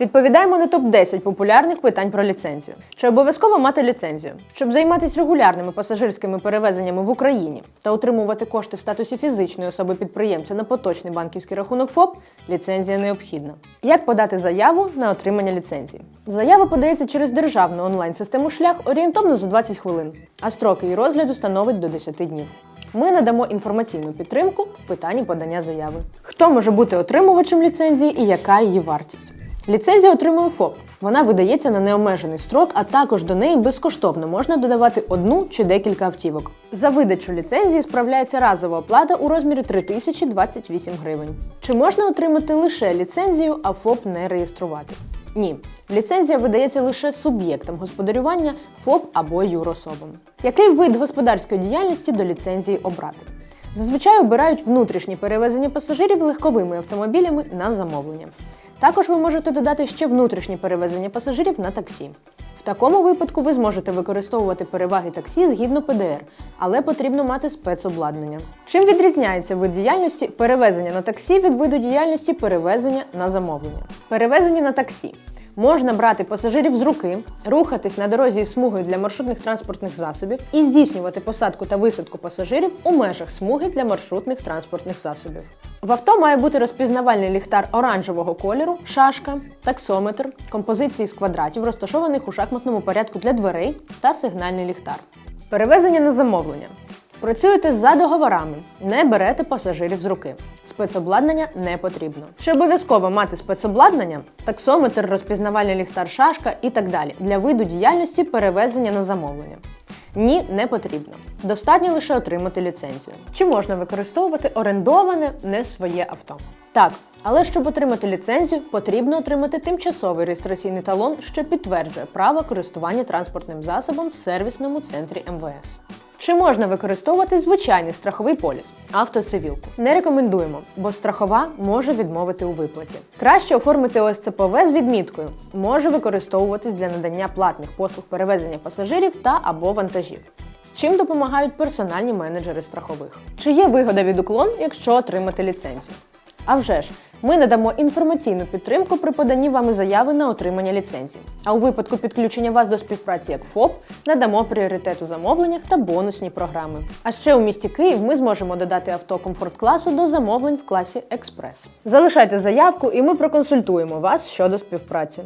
Відповідаємо на топ-10 популярних питань про ліцензію. Чи обов'язково мати ліцензію? Щоб займатися регулярними пасажирськими перевезеннями в Україні та отримувати кошти в статусі фізичної особи підприємця на поточний банківський рахунок ФОП, ліцензія необхідна. Як подати заяву на отримання ліцензії? Заява подається через державну онлайн-систему шлях орієнтовно за 20 хвилин, а строки її розгляду становить до 10 днів. Ми надамо інформаційну підтримку в питанні подання заяви. Хто може бути отримувачем ліцензії і яка її вартість? Ліцензія отримує ФОП. Вона видається на необмежений строк, а також до неї безкоштовно можна додавати одну чи декілька автівок. За видачу ліцензії справляється разова оплата у розмірі 3028 гривень. Чи можна отримати лише ліцензію, а ФОП не реєструвати? Ні. Ліцензія видається лише суб'єктам господарювання ФОП або юрособам. Який вид господарської діяльності до ліцензії обрати? Зазвичай обирають внутрішні перевезення пасажирів легковими автомобілями на замовлення. Також ви можете додати ще внутрішні перевезення пасажирів на таксі. В такому випадку ви зможете використовувати переваги таксі згідно ПДР, але потрібно мати спецобладнання. Чим відрізняється вид діяльності перевезення на таксі від виду діяльності перевезення на замовлення? Перевезення на таксі. Можна брати пасажирів з руки, рухатись на дорозі із смугою для маршрутних транспортних засобів і здійснювати посадку та висадку пасажирів у межах смуги для маршрутних транспортних засобів. В авто має бути розпізнавальний ліхтар оранжевого кольору, шашка, таксометр, композиції з квадратів, розташованих у шахматному порядку для дверей та сигнальний ліхтар. Перевезення на замовлення. Працюєте за договорами, не берете пасажирів з руки. Спецобладнання не потрібно. Чи обов'язково мати спецобладнання, таксометр, розпізнавальний ліхтар, шашка і так далі для виду діяльності перевезення на замовлення? Ні, не потрібно. Достатньо лише отримати ліцензію. Чи можна використовувати орендоване не своє авто? Так, але щоб отримати ліцензію, потрібно отримати тимчасовий реєстраційний талон, що підтверджує право користування транспортним засобом в сервісному центрі МВС. Чи можна використовувати звичайний страховий поліс автоцивілку? Не рекомендуємо, бо страхова може відмовити у виплаті. Краще оформити ОСЦПВ з відміткою. Може використовуватись для надання платних послуг перевезення пасажирів та або вантажів. З чим допомагають персональні менеджери страхових? Чи є вигода від уклон, якщо отримати ліцензію? А вже ж, ми надамо інформаційну підтримку при поданні вами заяви на отримання ліцензії. А у випадку підключення вас до співпраці як ФОП надамо пріоритет у замовленнях та бонусні програми. А ще у місті Київ ми зможемо додати авто комфорт-класу до замовлень в класі Експрес. Залишайте заявку, і ми проконсультуємо вас щодо співпраці.